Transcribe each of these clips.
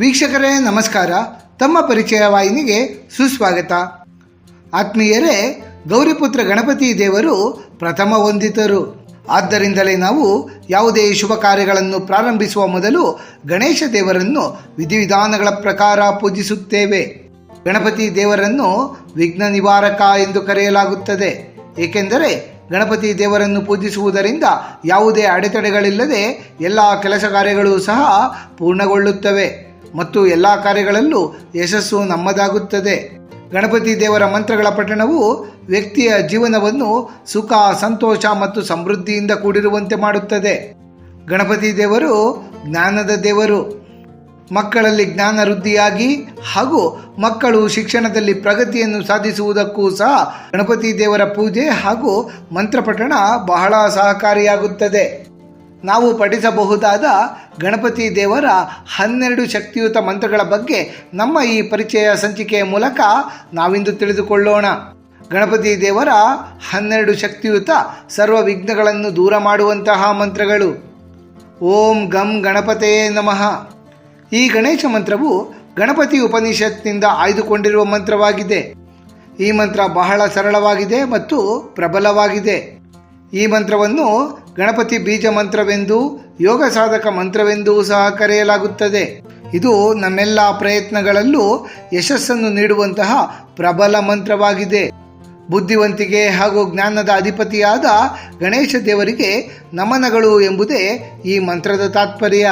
ವೀಕ್ಷಕರೇ, ನಮಸ್ಕಾರ. ತಮ್ಮ ಪರಿಚಯ ವಾಹಿನಿಗೆ ಸುಸ್ವಾಗತ. ಆತ್ಮೀಯರೇ, ಗೌರಿಪುತ್ರ ಗಣಪತಿ ದೇವರು ಪ್ರಥಮ ಹೊಂದಿತರು ಆದ್ದರಿಂದಲೇ ನಾವು ಯಾವುದೇ ಶುಭ ಕಾರ್ಯಗಳನ್ನು ಪ್ರಾರಂಭಿಸುವ ಮೊದಲು ಗಣೇಶ ದೇವರನ್ನು ವಿಧಿವಿಧಾನಗಳ ಪ್ರಕಾರ ಪೂಜಿಸುತ್ತೇವೆ. ಗಣಪತಿ ದೇವರನ್ನು ವಿಘ್ನ ನಿವಾರಕ ಎಂದು ಕರೆಯಲಾಗುತ್ತದೆ. ಏಕೆಂದರೆ ಗಣಪತಿ ದೇವರನ್ನು ಪೂಜಿಸುವುದರಿಂದ ಯಾವುದೇ ಅಡೆತಡೆಗಳಿಲ್ಲದೆ ಎಲ್ಲ ಕೆಲಸ ಕಾರ್ಯಗಳು ಸಹ ಪೂರ್ಣಗೊಳ್ಳುತ್ತವೆ. ಮತ್ತು ಎಲ್ಲ ಕಾರ್ಯಗಳಲ್ಲೂ ಯಶಸ್ಸು ನಮ್ಮದಾಗುತ್ತದೆ. ಗಣಪತಿ ದೇವರ ಮಂತ್ರಗಳ ಪಠಣವು ವ್ಯಕ್ತಿಯ ಜೀವನವನ್ನು ಸುಖ, ಸಂತೋಷ ಮತ್ತು ಸಮೃದ್ಧಿಯಿಂದ ಕೂಡಿರುವಂತೆ ಮಾಡುತ್ತದೆ. ಗಣಪತಿ ದೇವರು ಜ್ಞಾನದ ದೇವರು. ಮಕ್ಕಳಲ್ಲಿ ಜ್ಞಾನ ವೃದ್ಧಿಯಾಗಿ ಹಾಗೂ ಮಕ್ಕಳು ಶಿಕ್ಷಣದಲ್ಲಿ ಪ್ರಗತಿಯನ್ನು ಸಾಧಿಸುವುದಕ್ಕೂ ಸಹ ಗಣಪತಿ ದೇವರ ಪೂಜೆ ಹಾಗೂ ಮಂತ್ರಪಠಣ ಬಹಳ ಸಹಕಾರಿಯಾಗುತ್ತದೆ. ನಾವು ಪಠಿಸಬಹುದಾದ ಗಣಪತಿ ದೇವರ ಹನ್ನೆರಡು ಶಕ್ತಿಯುತ ಮಂತ್ರಗಳ ಬಗ್ಗೆ ನಮ್ಮ ಈ ಪರಿಚಯ ಸಂಚಿಕೆಯ ಮೂಲಕ ನಾವಿಂದು ತಿಳಿದುಕೊಳ್ಳೋಣ. ಗಣಪತಿ ದೇವರ ಹನ್ನೆರಡು ಶಕ್ತಿಯುತ ಸರ್ವ ವಿಘ್ನಗಳನ್ನು ದೂರ ಮಾಡುವಂತಹ ಮಂತ್ರಗಳು. ಓಂ ಗಂ ಗಣಪತೆಯೇ ನಮಃ. ಈ ಗಣೇಶ ಮಂತ್ರವು ಗಣಪತಿ ಉಪನಿಷತ್ನಿಂದ ಆಯ್ದುಕೊಂಡಿರುವ ಮಂತ್ರವಾಗಿದೆ. ಈ ಮಂತ್ರ ಬಹಳ ಸರಳವಾಗಿದೆ ಮತ್ತು ಪ್ರಬಲವಾಗಿದೆ. ಈ ಮಂತ್ರವನ್ನು ಗಣಪತಿ ಬೀಜ ಮಂತ್ರವೆಂದು, ಯೋಗ ಸಾಧಕ ಮಂತ್ರವೆಂದೂ ಸಹ ಕರೆಯಲಾಗುತ್ತದೆ. ಇದು ನಮ್ಮೆಲ್ಲ ಪ್ರಯತ್ನಗಳಲ್ಲೂ ಯಶಸ್ಸನ್ನು ನೀಡುವಂತಹ ಪ್ರಬಲ ಮಂತ್ರವಾಗಿದೆ. ಬುದ್ಧಿವಂತಿಕೆ ಹಾಗೂ ಜ್ಞಾನದ ಅಧಿಪತಿಯಾದ ಗಣೇಶ ದೇವರಿಗೆ ನಮನಗಳು ಎಂಬುದೇ ಈ ಮಂತ್ರದ ತಾತ್ಪರ್ಯ.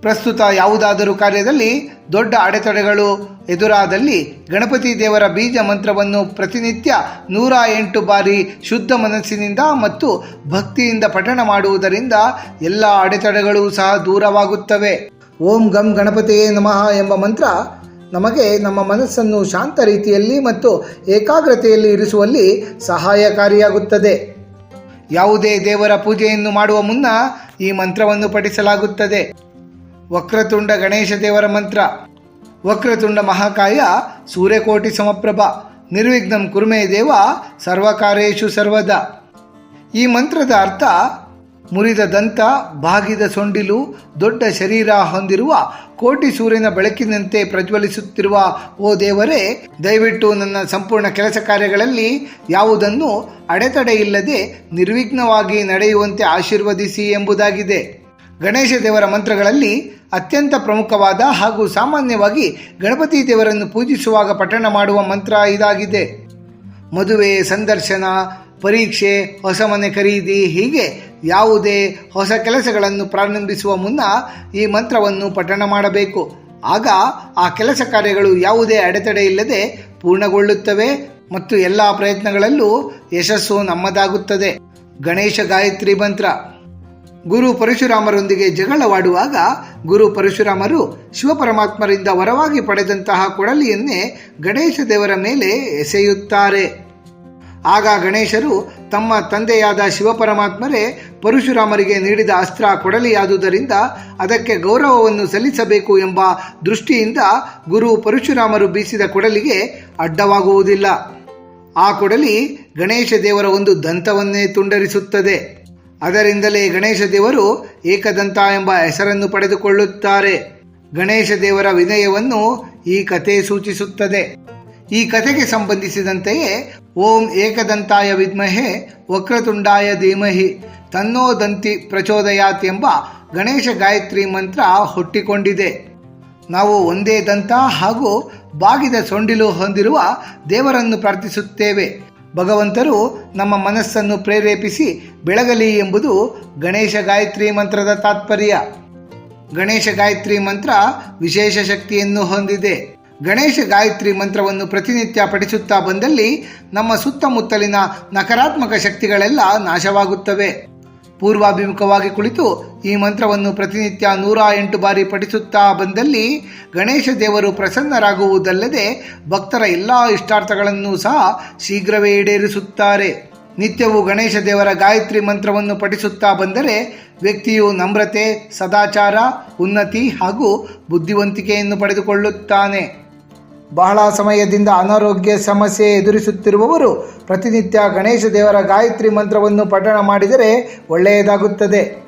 ಪ್ರಸ್ತುತ ಯಾವುದಾದರೂ ಕಾರ್ಯದಲ್ಲಿ ದೊಡ್ಡ ಅಡೆತಡೆಗಳು ಎದುರಾದಲ್ಲಿ ಗಣಪತಿ ದೇವರ ಬೀಜ ಮಂತ್ರವನ್ನು ಪ್ರತಿನಿತ್ಯ ನೂರ ಎಂಟು ಬಾರಿ ಶುದ್ಧ ಮನಸ್ಸಿನಿಂದ ಮತ್ತು ಭಕ್ತಿಯಿಂದ ಪಠಣ ಮಾಡುವುದರಿಂದ ಎಲ್ಲ ಅಡೆತಡೆಗಳು ಸಹ ದೂರವಾಗುತ್ತವೆ. ಓಂ ಗಂ ಗಣಪತಿಯೇ ನಮಃ ಎಂಬ ಮಂತ್ರ ನಮಗೆ ನಮ್ಮ ಮನಸ್ಸನ್ನು ಶಾಂತ ರೀತಿಯಲ್ಲಿ ಮತ್ತು ಏಕಾಗ್ರತೆಯಲ್ಲಿ ಇರಿಸುವಲ್ಲಿ ಸಹಾಯಕಾರಿಯಾಗುತ್ತದೆ. ಯಾವುದೇ ದೇವರ ಪೂಜೆಯನ್ನು ಮಾಡುವ ಮುನ್ನ ಈ ಮಂತ್ರವನ್ನು ಪಠಿಸಲಾಗುತ್ತದೆ. ವಕ್ರತುಂಡ ಗಣೇಶ ದೇವರ ಮಂತ್ರ. ವಕ್ರತುಂಡ ಮಹಾಕಾಯ ಸೂರ್ಯಕೋಟಿ ಸಮಪ್ರಭ. ನಿರ್ವಿಘ್ನಂ ಕುರುಮೇ ದೇವ ಸರ್ವಕಾರೇಶು ಸರ್ವದ. ಈ ಮಂತ್ರದ ಅರ್ಥ ಮುರಿದ ದಂತ, ಬಾಗಿದ ಸೊಂಡಿಲು, ದೊಡ್ಡ ಶರೀರ ಹೊಂದಿರುವ ಕೋಟಿ ಸೂರ್ಯನ ಬೆಳಕಿನಂತೆ ಪ್ರಜ್ವಲಿಸುತ್ತಿರುವ ಓ ದೇವರೇ, ದಯವಿಟ್ಟು ನನ್ನ ಸಂಪೂರ್ಣ ಕೆಲಸ ಕಾರ್ಯಗಳಲ್ಲಿ ಯಾವುದನ್ನು ಅಡೆತಡೆ ಇಲ್ಲದೆ ನಿರ್ವಿಘ್ನವಾಗಿ ನಡೆಯುವಂತೆ ಆಶೀರ್ವದಿಸಿ ಎಂಬುದಾಗಿದೆ. ಗಣೇಶ ದೇವರ ಮಂತ್ರಗಳಲ್ಲಿ ಅತ್ಯಂತ ಪ್ರಮುಖವಾದ ಹಾಗೂ ಸಾಮಾನ್ಯವಾಗಿ ಗಣಪತಿ ದೇವರನ್ನು ಪೂಜಿಸುವಾಗ ಪಠಣ ಮಾಡುವ ಮಂತ್ರ ಇದಾಗಿದೆ. ಮದುವೆ, ಸಂದರ್ಶನ, ಪರೀಕ್ಷೆ, ಹೊಸ ಮನೆ ಖರೀದಿ ಹೀಗೆ ಯಾವುದೇ ಹೊಸ ಕೆಲಸಗಳನ್ನು ಪ್ರಾರಂಭಿಸುವ ಮುನ್ನ ಈ ಮಂತ್ರವನ್ನು ಪಠಣ ಮಾಡಬೇಕು. ಆಗ ಆ ಕೆಲಸ ಕಾರ್ಯಗಳು ಯಾವುದೇ ಅಡೆತಡೆ ಇಲ್ಲದೆ ಪೂರ್ಣಗೊಳ್ಳುತ್ತವೆ ಮತ್ತು ಎಲ್ಲ ಪ್ರಯತ್ನಗಳಲ್ಲೂ ಯಶಸ್ಸು ನಮ್ಮದಾಗುತ್ತದೆ. ಗಣೇಶ ಗಾಯತ್ರಿ ಮಂತ್ರ. ಗುರು ಪರಶುರಾಮರೊಂದಿಗೆ ಜಗಳವಾಡುವಾಗ ಗುರು ಪರಶುರಾಮರು ಶಿವಪರಮಾತ್ಮರಿಂದ ವರವಾಗಿ ಪಡೆದಂತಹ ಕೊಡಲಿಯನ್ನೇ ಗಣೇಶ ದೇವರ ಮೇಲೆ ಎಸೆಯುತ್ತಾರೆ. ಆಗ ಗಣೇಶರು ತಮ್ಮ ತಂದೆಯಾದ ಶಿವಪರಮಾತ್ಮರೇ ಪರಶುರಾಮರಿಗೆ ನೀಡಿದ ಅಸ್ತ್ರ ಕೊಡಲಿಯಾದುದರಿಂದ ಅದಕ್ಕೆ ಗೌರವವನ್ನು ಸಲ್ಲಿಸಬೇಕು ಎಂಬ ದೃಷ್ಟಿಯಿಂದ ಗುರು ಪರಶುರಾಮರು ಬೀಸಿದ ಕೊಡಲಿಗೆ ಅಡ್ಡವಾಗುವುದಿಲ್ಲ. ಆ ಕೊಡಲಿ ಗಣೇಶ ದೇವರ ಒಂದು ದಂತವನ್ನೇ ತುಂಡರಿಸುತ್ತದೆ. ಅದರಿಂದಲೇ ಗಣೇಶ ದೇವರು ಏಕದಂತ ಎಂಬ ಹೆಸರನ್ನು ಪಡೆದುಕೊಳ್ಳುತ್ತಾರೆ. ಗಣೇಶ ದೇವರ ವಿನಯವನ್ನು ಈ ಕಥೆ ಸೂಚಿಸುತ್ತದೆ. ಈ ಕಥೆಗೆ ಸಂಬಂಧಿಸಿದಂತೆಯೇ, ಓಂ ಏಕದಂತಾಯ ವಿದ್ಮಹೆ ವಕ್ರತುಂಡಾಯ ಧೀಮಹಿ ತನ್ನೋ ದಂತಿ ಪ್ರಚೋದಯಾತ್ ಎಂಬ ಗಣೇಶ ಗಾಯತ್ರಿ ಮಂತ್ರ ಹುಟ್ಟಿಕೊಂಡಿದೆ. ನಾವು ಒಂದೇ ದಂತ ಹಾಗೂ ಬಾಗಿದ ಸೊಂಡಿಲು ಹೊಂದಿರುವ ದೇವರನ್ನು ಪ್ರಾರ್ಥಿಸುತ್ತೇವೆ. ಭಗವಂತರು ನಮ್ಮ ಮನಸ್ಸನ್ನು ಪ್ರೇರೇಪಿಸಿ ಬೆಳಗಲಿ ಎಂಬುದು ಗಣೇಶ ಗಾಯತ್ರಿ ಮಂತ್ರದ ತಾತ್ಪರ್ಯ. ಗಣೇಶ ಗಾಯತ್ರಿ ಮಂತ್ರ ವಿಶೇಷ ಶಕ್ತಿಯನ್ನು ಹೊಂದಿದೆ. ಗಣೇಶ ಗಾಯತ್ರಿ ಮಂತ್ರವನ್ನು ಪ್ರತಿನಿತ್ಯ ಪಠಿಸುತ್ತಾ ಬಂದಲ್ಲಿ ನಮ್ಮ ಸುತ್ತಮುತ್ತಲಿನ ನಕಾರಾತ್ಮಕ ಶಕ್ತಿಗಳೆಲ್ಲ ನಾಶವಾಗುತ್ತವೆ. ಪೂರ್ವಾಭಿಮುಖವಾಗಿ ಕುಳಿತು ಈ ಮಂತ್ರವನ್ನು ಪ್ರತಿನಿತ್ಯ ನೂರ ಎಂಟು ಬಾರಿ ಪಠಿಸುತ್ತಾ ಬಂದಲ್ಲಿ ಗಣೇಶ ದೇವರು ಪ್ರಸನ್ನರಾಗುವುದಲ್ಲದೆ ಭಕ್ತರ ಎಲ್ಲ ಇಷ್ಟಾರ್ಥಗಳನ್ನು ಸಹ ಶೀಘ್ರವೇ ಈಡೇರಿಸುತ್ತಾರೆ. ನಿತ್ಯವೂ ಗಣೇಶ ದೇವರ ಗಾಯತ್ರಿ ಮಂತ್ರವನ್ನು ಪಠಿಸುತ್ತಾ ಬಂದರೆ ವ್ಯಕ್ತಿಯು ನಮ್ರತೆ, ಸದಾಚಾರ, ಉನ್ನತಿ ಹಾಗೂ ಬುದ್ಧಿವಂತಿಕೆಯನ್ನು ಪಡೆದುಕೊಳ್ಳುತ್ತಾನೆ. ಬಹಳ ಸಮಯದಿಂದ ಅನಾರೋಗ್ಯ ಸಮಸ್ಯೆ ಎದುರಿಸುತ್ತಿರುವವರು ಪ್ರತಿನಿತ್ಯ ಗಣೇಶ ದೇವರ ಗಾಯತ್ರಿ ಮಂತ್ರವನ್ನು ಪಠಣ ಮಾಡಿದರೆ ಒಳ್ಳೆಯದಾಗುತ್ತದೆ.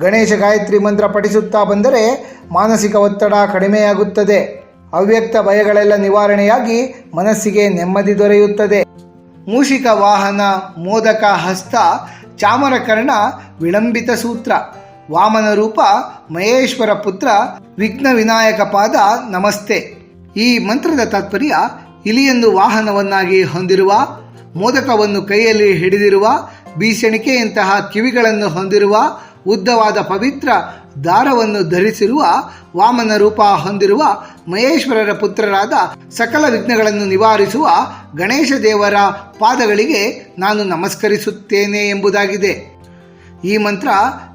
ಗಣೇಶ ಗಾಯತ್ರಿ ಮಂತ್ರ ಪಠಿಸುತ್ತಾ ಬಂದರೆ ಮಾನಸಿಕ ಒತ್ತಡ ಕಡಿಮೆಯಾಗುತ್ತದೆ. ಅವ್ಯಕ್ತ ಭಯಗಳೆಲ್ಲ ನಿವಾರಣೆಯಾಗಿ ಮನಸ್ಸಿಗೆ ನೆಮ್ಮದಿ ದೊರೆಯುತ್ತದೆ. ಮೂಷಿಕ ವಾಹನ, ಮೋದಕ ಹಸ್ತ, ಚಾಮರಕರ್ಣ, ವಿಳಂಬಿತ ಸೂತ್ರ, ವಾಮನ ರೂಪ, ಮಹೇಶ್ವರ ಪುತ್ರ, ವಿಘ್ನ ವಿನಾಯಕ ಪಾದ ನಮಸ್ತೆ. ಈ ಮಂತ್ರದ ತಾತ್ಪರ್ಯ ಇಲಿಯನ್ನು ವಾಹನವನ್ನಾಗಿ ಹೊಂದಿರುವ, ಮೋದಕವನ್ನು ಕೈಯಲ್ಲಿ ಹಿಡಿದಿರುವ, ಬೀಸಣಿಕೆಯಂತಹ ಕಿವಿಗಳನ್ನು ಹೊಂದಿರುವ, ಉದ್ದವಾದ ಪವಿತ್ರ ದಾರವನ್ನು ಧರಿಸಿರುವ, ವಾಮನ ರೂಪ ಹೊಂದಿರುವ, ಮಹೇಶ್ವರರ ಪುತ್ರರಾದ ಸಕಲ ವಿಘ್ನಗಳನ್ನು ನಿವಾರಿಸುವ ಗಣೇಶ ದೇವರ ಪಾದಗಳಿಗೆ ನಾನು ನಮಸ್ಕರಿಸುತ್ತೇನೆ ಎಂಬುದಾಗಿದೆ. ಈ ಮಂತ್ರ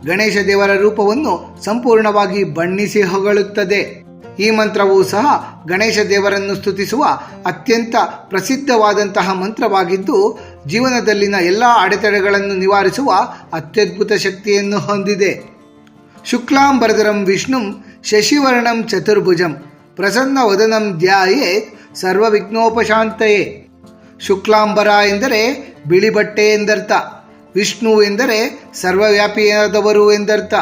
ಗಣೇಶ ದೇವರ ರೂಪವನ್ನು ಸಂಪೂರ್ಣವಾಗಿ ಬಣ್ಣಿಸಿ ಹೊಗಳುತ್ತದೆ. ಈ ಮಂತ್ರವು ಸಹ ಗಣೇಶ ದೇವರನ್ನು ಸ್ತುತಿಸುವ ಅತ್ಯಂತ ಪ್ರಸಿದ್ಧವಾದಂತಹ ಮಂತ್ರವಾಗಿದ್ದು, ಜೀವನದಲ್ಲಿನ ಎಲ್ಲ ಅಡೆತಡೆಗಳನ್ನು ನಿವಾರಿಸುವ ಅತ್ಯದ್ಭುತ ಶಕ್ತಿಯನ್ನು ಹೊಂದಿದೆ. ಶುಕ್ಲಾಂಬರದರಂ ವಿಷ್ಣುಂ ಶಶಿವರ್ಣಂ ಚತುರ್ಭುಜಂ ಪ್ರಸನ್ನ ವದನಂ ಧ್ಯಾಯೇ ಸರ್ವ ವಿಘ್ನೋಪಶಾಂತಯೇ ಶುಕ್ಲಾಂಬರ ಎಂದರೆ ಬಿಳಿ ಬಟ್ಟೆ ಎಂದರ್ಥ, ವಿಷ್ಣು ಎಂದರೆ ಸರ್ವವ್ಯಾಪಿಯಾದವರು ಎಂದರ್ಥ.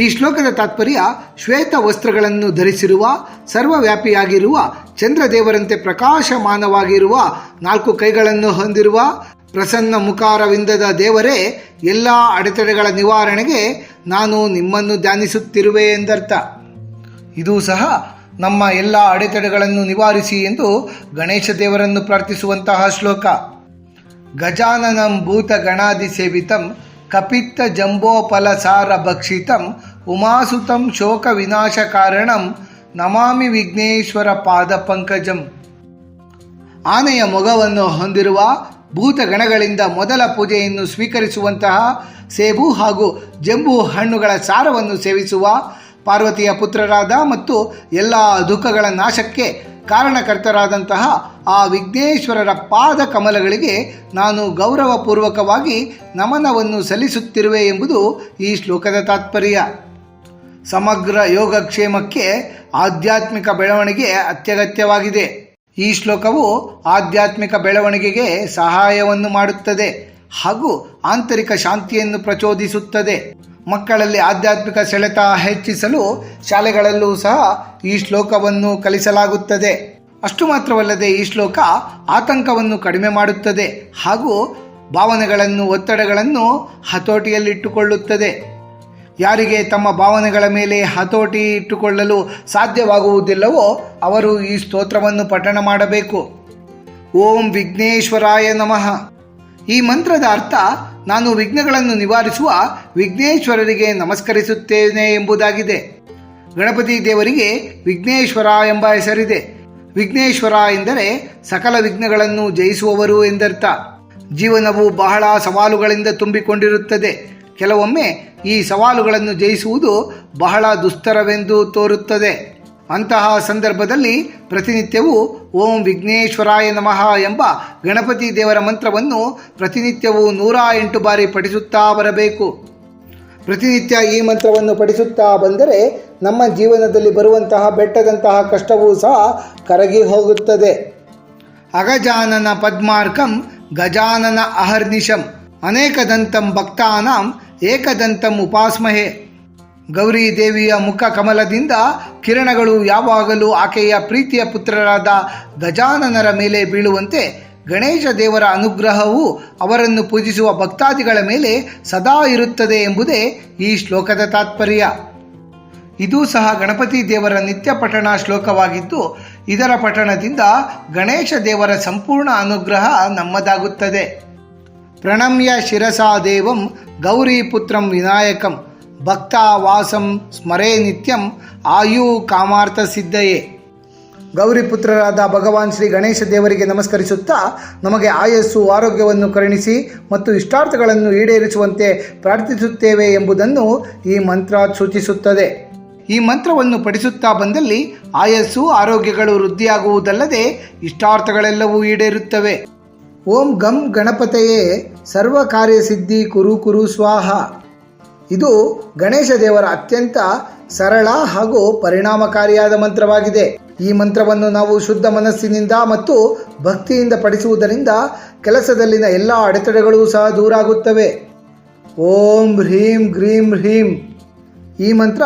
ಈ ಶ್ಲೋಕದ ತಾತ್ಪರ್ಯ ಶ್ವೇತ ವಸ್ತ್ರಗಳನ್ನು ಧರಿಸಿರುವ, ಸರ್ವವ್ಯಾಪಿಯಾಗಿರುವ, ಚಂದ್ರದೇವರಂತೆ ಪ್ರಕಾಶಮಾನವಾಗಿರುವ, ನಾಲ್ಕು ಕೈಗಳನ್ನು ಹೊಂದಿರುವ, ಪ್ರಸನ್ನ ಮುಖಾರವಿಂದದ ದೇವರೇ, ಎಲ್ಲ ಅಡೆತಡೆಗಳ ನಿವಾರಣೆಗೆ ನಾನು ನಿಮ್ಮನ್ನು ಧ್ಯಾನಿಸುತ್ತಿರುವೆ ಎಂದರ್ಥ. ಇದು ಸಹ ನಮ್ಮ ಎಲ್ಲ ಅಡೆತಡೆಗಳನ್ನು ನಿವಾರಿಸಿ ಎಂದು ಗಣೇಶ ದೇವರನ್ನು ಪ್ರಾರ್ಥಿಸುವಂತಹ ಶ್ಲೋಕ. ಗಜಾನನಂ ಭೂತ ಗಣಾದಿ ಸೇವಿತಂ ಕಪಿತ್ತ ಜಂಬೋಪಲಸಾರ ಭಕ್ಷಿತಂ, ಉಮಾಸುತಂ ಶೋಕ ವಿನಾಶ ಕಾರಣಂ, ನಮಾಮಿ ವಿಘ್ನೇಶ್ವರ ಪಾದ ಪಂಕಜಂ. ಆನೆಯ ಮೊಗವನ್ನು ಹೊಂದಿರುವ ಭೂತಗಣಗಳಿಂದ ಮೊದಲ ಪೂಜೆಯನ್ನು ಸ್ವೀಕರಿಸುವಂತಹ ಸೇಬು ಹಾಗೂ ಜಂಬು ಹಣ್ಣುಗಳ ಸಾರವನ್ನು ಸೇವಿಸುವ ಪಾರ್ವತಿಯ ಪುತ್ರರಾದ ಮತ್ತು ಎಲ್ಲ ದುಃಖಗಳ ನಾಶಕ್ಕೆ ಕಾರಣಕರ್ತರಾದಂತಹ ಆ ವಿಘ್ನೇಶ್ವರರ ಪಾದ ಕಮಲಗಳಿಗೆ ನಾನು ಗೌರವಪೂರ್ವಕವಾಗಿ ನಮನವನ್ನು ಸಲ್ಲಿಸುತ್ತಿರುವೆ ಎಂಬುದು ಈ ಶ್ಲೋಕದ ತಾತ್ಪರ್ಯ. ಸಮಗ್ರ ಯೋಗಕ್ಷೇಮಕ್ಕೆ ಆಧ್ಯಾತ್ಮಿಕ ಬೆಳವಣಿಗೆ ಅತ್ಯಗತ್ಯವಾಗಿದೆ. ಈ ಶ್ಲೋಕವು ಆಧ್ಯಾತ್ಮಿಕ ಬೆಳವಣಿಗೆಗೆ ಸಹಾಯವನ್ನು ಮಾಡುತ್ತದೆ ಹಾಗೂ ಆಂತರಿಕ ಶಾಂತಿಯನ್ನು ಪ್ರಚೋದಿಸುತ್ತದೆ. ಮಕ್ಕಳಲ್ಲಿ ಆಧ್ಯಾತ್ಮಿಕ ಸೆಳೆತ ಹೆಚ್ಚಿಸಲು ಶಾಲೆಗಳಲ್ಲೂ ಸಹ ಈ ಶ್ಲೋಕವನ್ನು ಕಲಿಸಲಾಗುತ್ತದೆ. ಅಷ್ಟು ಮಾತ್ರವಲ್ಲದೆ ಈ ಶ್ಲೋಕ ಆತಂಕವನ್ನು ಕಡಿಮೆ ಮಾಡುತ್ತದೆ ಹಾಗೂ ಭಾವನೆಗಳನ್ನು, ಒತ್ತಡಗಳನ್ನು ಹತೋಟಿಯಲ್ಲಿಟ್ಟುಕೊಳ್ಳುತ್ತದೆ. ಯಾರಿಗೆ ತಮ್ಮ ಭಾವನೆಗಳ ಮೇಲೆ ಹತೋಟಿ ಇಟ್ಟುಕೊಳ್ಳಲು ಸಾಧ್ಯವಾಗುವುದಿಲ್ಲವೋ ಅವರು ಈ ಸ್ತೋತ್ರವನ್ನು ಪಠಣ ಮಾಡಬೇಕು. ಓಂ ವಿಘ್ನೇಶ್ವರಾಯ ನಮಃ. ಈ ಮಂತ್ರದ ಅರ್ಥ ನಾನು ವಿಘ್ನಗಳನ್ನು ನಿವಾರಿಸುವ ವಿಘ್ನೇಶ್ವರರಿಗೆ ನಮಸ್ಕರಿಸುತ್ತೇನೆ ಎಂಬುದಾಗಿದೆ. ಗಣಪತಿ ದೇವರಿಗೆ ವಿಘ್ನೇಶ್ವರ ಎಂಬ ಹೆಸರಿದೆ. ವಿಘ್ನೇಶ್ವರ ಎಂದರೆ ಸಕಲ ವಿಘ್ನಗಳನ್ನು ಜಯಿಸುವವರು ಎಂದರ್ಥ. ಜೀವನವು ಬಹಳ ಸವಾಲುಗಳಿಂದ ತುಂಬಿಕೊಂಡಿರುತ್ತದೆ. ಕೆಲವೊಮ್ಮೆ ಈ ಸವಾಲುಗಳನ್ನು ಜಯಿಸುವುದು ಬಹಳ ದುಸ್ತರವೆಂದು ತೋರುತ್ತದೆ. ಅಂತಹ ಸಂದರ್ಭದಲ್ಲಿ ಪ್ರತಿನಿತ್ಯವೂ ಓಂ ವಿಘ್ನೇಶ್ವರಾಯ ನಮಃ ಎಂಬ ಗಣಪತಿ ದೇವರ ಮಂತ್ರವನ್ನು ಪ್ರತಿನಿತ್ಯವೂ ನೂರ ಎಂಟು ಬಾರಿ ಪಠಿಸುತ್ತಾ ಬರಬೇಕು. ಪ್ರತಿನಿತ್ಯ ಈ ಮಂತ್ರವನ್ನು ಪಠಿಸುತ್ತಾ ಬಂದರೆ ನಮ್ಮ ಜೀವನದಲ್ಲಿ ಬರುವಂತಹ ಬೆಟ್ಟದಂತಹ ಕಷ್ಟವೂ ಸಹ ಕರಗಿ ಹೋಗುತ್ತದೆ. ಅಗಜಾನನ ಪದ್ಮಾರ್ಕಂ ಗಜಾನನ ಅಹರ್ನಿಶಂ. ಅನೇಕದಂತಂ ಭಕ್ತಾನಾಂ ಏಕದಂತಂ ಉಪಾಸ್ಮಹೆ. ಗೌರಿ ದೇವಿಯ ಮುಖ ಕಮಲದಿಂದ ಕಿರಣಗಳು ಯಾವಾಗಲೂ ಆಕೆಯ ಪ್ರೀತಿಯ ಪುತ್ರರಾದ ಗಜಾನನರ ಮೇಲೆ ಬೀಳುವಂತೆ ಗಣೇಶ ದೇವರ ಅನುಗ್ರಹವು ಅವರನ್ನು ಪೂಜಿಸುವ ಭಕ್ತಾದಿಗಳ ಮೇಲೆ ಸದಾ ಇರುತ್ತದೆ ಎಂಬುದೇ ಈ ಶ್ಲೋಕದ ತಾತ್ಪರ್ಯ. ಇದು ಸಹ ಗಣಪತಿ ದೇವರ ನಿತ್ಯ ಪಠಣ ಶ್ಲೋಕವಾಗಿದ್ದು, ಇದರ ಪಠಣದಿಂದ ಗಣೇಶ ದೇವರ ಸಂಪೂರ್ಣ ಅನುಗ್ರಹ ನಮ್ಮದಾಗುತ್ತದೆ. ಪ್ರಣಮ್ಯ ಶಿರಸಾ ದೇವಂ ಗೌರಿ ಪುತ್ರಂ ವಿನಾಯಕಂ. ಭಕ್ತ ವಾಸಂ ಸ್ಮರೇ ನಿತ್ಯಂ ಆಯು ಕಾಮಾರ್ಥ ಸಿದ್ಧಯೇ. ಗೌರಿಪುತ್ರರಾದ ಭಗವಾನ್ ಶ್ರೀ ಗಣೇಶ ದೇವರಿಗೆ ನಮಸ್ಕರಿಸುತ್ತಾ ನಮಗೆ ಆಯಸ್ಸು, ಆರೋಗ್ಯವನ್ನು ಕರುಣಿಸಿ ಮತ್ತು ಇಷ್ಟಾರ್ಥಗಳನ್ನು ಈಡೇರಿಸುವಂತೆ ಪ್ರಾರ್ಥಿಸುತ್ತೇವೆ ಎಂಬುದನ್ನು ಈ ಮಂತ್ರ ಸೂಚಿಸುತ್ತದೆ. ಈ ಮಂತ್ರವನ್ನು ಪಠಿಸುತ್ತಾ ಬಂದಲ್ಲಿ ಆಯಸ್ಸು, ಆರೋಗ್ಯಗಳು ವೃದ್ಧಿಯಾಗುವುದಲ್ಲದೆ ಇಷ್ಟಾರ್ಥಗಳೆಲ್ಲವೂ ಈಡೇರುತ್ತವೆ. ಓಂ ಗಂ ಗಣಪತೆಯೇ. ಸರ್ವ ಕಾರ್ಯಸಿದ್ಧಿ ಕುರು ಕುರು ಸ್ವಾಹ. ಇದು ಗಣೇಶ ದೇವರ ಅತ್ಯಂತ ಸರಳ ಹಾಗೂ ಪರಿಣಾಮಕಾರಿಯಾದ ಮಂತ್ರವಾಗಿದೆ. ಈ ಮಂತ್ರವನ್ನು ನಾವು ಶುದ್ಧ ಮನಸ್ಸಿನಿಂದ ಮತ್ತು ಭಕ್ತಿಯಿಂದ ಪಡಿಸುವುದರಿಂದ ಕೆಲಸದಲ್ಲಿನ ಎಲ್ಲ ಅಡೆತಡೆಗಳು ಸಹ ದೂರಾಗುತ್ತವೆ. ಓಂ ಹ್ರೀಂ ಗ್ರೀಂ ಹ್ರೀಂ. ಈ ಮಂತ್ರ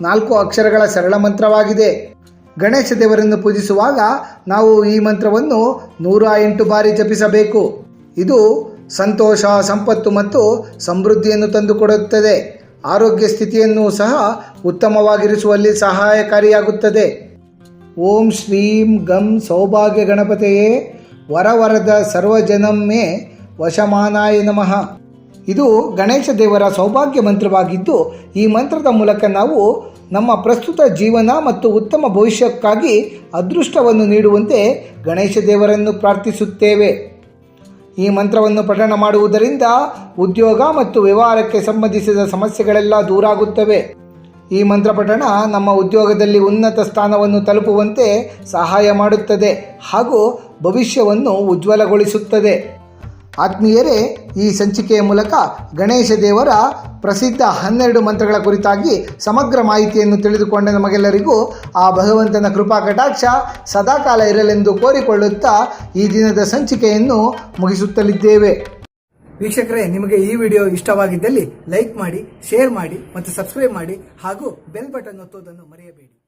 ನಾಲ್ಕು ಅಕ್ಷರಗಳ ಸರಳ ಮಂತ್ರವಾಗಿದೆ. ಗಣೇಶ ದೇವರನ್ನು ಪೂಜಿಸುವಾಗ ನಾವು ಈ ಮಂತ್ರವನ್ನು ನೂರ ಎಂಟು ಬಾರಿ ಜಪಿಸಬೇಕು. ಇದು ಸಂತೋಷ, ಸಂಪತ್ತು ಮತ್ತು ಸಮೃದ್ಧಿಯನ್ನು ತಂದುಕೊಡುತ್ತದೆ. ಆರೋಗ್ಯ ಸ್ಥಿತಿಯನ್ನು ಸಹ ಉತ್ತಮವಾಗಿರಿಸುವಲ್ಲಿ ಸಹಾಯಕಾರಿಯಾಗುತ್ತದೆ. ಓಂ ಶ್ರೀಂ ಗಂ ಸೌಭಾಗ್ಯ ಗಣಪತಿಯೇ. ವರವರದ ಸರ್ವಜನಂ ಮೇ ವಶಮಾನಾಯ ನಮಃ. ಇದು ಗಣೇಶ ದೇವರ ಸೌಭಾಗ್ಯ ಮಂತ್ರವಾಗಿದ್ದು, ಈ ಮಂತ್ರದ ಮೂಲಕ ನಾವು ನಮ್ಮ ಪ್ರಸ್ತುತ ಜೀವನ ಮತ್ತು ಉತ್ತಮ ಭವಿಷ್ಯಕ್ಕಾಗಿ ಅದೃಷ್ಟವನ್ನು ನೀಡುವಂತೆ ಗಣೇಶ ದೇವರನ್ನು ಪ್ರಾರ್ಥಿಸುತ್ತೇವೆ. ಈ ಮಂತ್ರವನ್ನು ಪಠಣ ಮಾಡುವುದರಿಂದ ಉದ್ಯೋಗ ಮತ್ತು ವ್ಯವಹಾರಕ್ಕೆ ಸಂಬಂಧಿಸಿದ ಸಮಸ್ಯೆಗಳೆಲ್ಲ ದೂರಾಗುತ್ತವೆ. ಈ ಮಂತ್ರ ಪಠಣ ನಮ್ಮ ಉದ್ಯೋಗದಲ್ಲಿ ಉನ್ನತ ಸ್ಥಾನವನ್ನು ತಲುಪುವಂತೆ ಸಹಾಯ ಮಾಡುತ್ತದೆ ಹಾಗೂ ಭವಿಷ್ಯವನ್ನು ಉಜ್ವಲಗೊಳಿಸುತ್ತದೆ. ಆತ್ಮೀಯರೇ, ಈ ಸಂಚಿಕೆಯ ಮೂಲಕ ಗಣೇಶ ದೇವರ ಪ್ರಸಿದ್ಧ ಹನ್ನೆರಡು ಮಂತ್ರಗಳ ಕುರಿತಾಗಿ ಸಮಗ್ರ ಮಾಹಿತಿಯನ್ನು ತಿಳಿದುಕೊಂಡ ನಮಗೆಲ್ಲರಿಗೂ ಆ ಭಗವಂತನ ಕೃಪಾ ಕಟಾಕ್ಷ ಸದಾಕಾಲ ಇರಲೆಂದು ಕೋರಿಕೊಳ್ಳುತ್ತಾ ಈ ದಿನದ ಸಂಚಿಕೆಯನ್ನು ಮುಗಿಸುತ್ತಲಿದ್ದೇವೆ. ವೀಕ್ಷಕರೇ, ನಿಮಗೆ ಈ ವಿಡಿಯೋ ಇಷ್ಟವಾಗಿದ್ದಲ್ಲಿ ಲೈಕ್ ಮಾಡಿ, ಶೇರ್ ಮಾಡಿ ಮತ್ತು ಸಬ್ಸ್ಕ್ರೈಬ್ ಮಾಡಿ ಹಾಗೂ ಬೆಲ್ ಬಟನ್ ಒತ್ತುವುದನ್ನು ಮರೆಯಬೇಡಿ.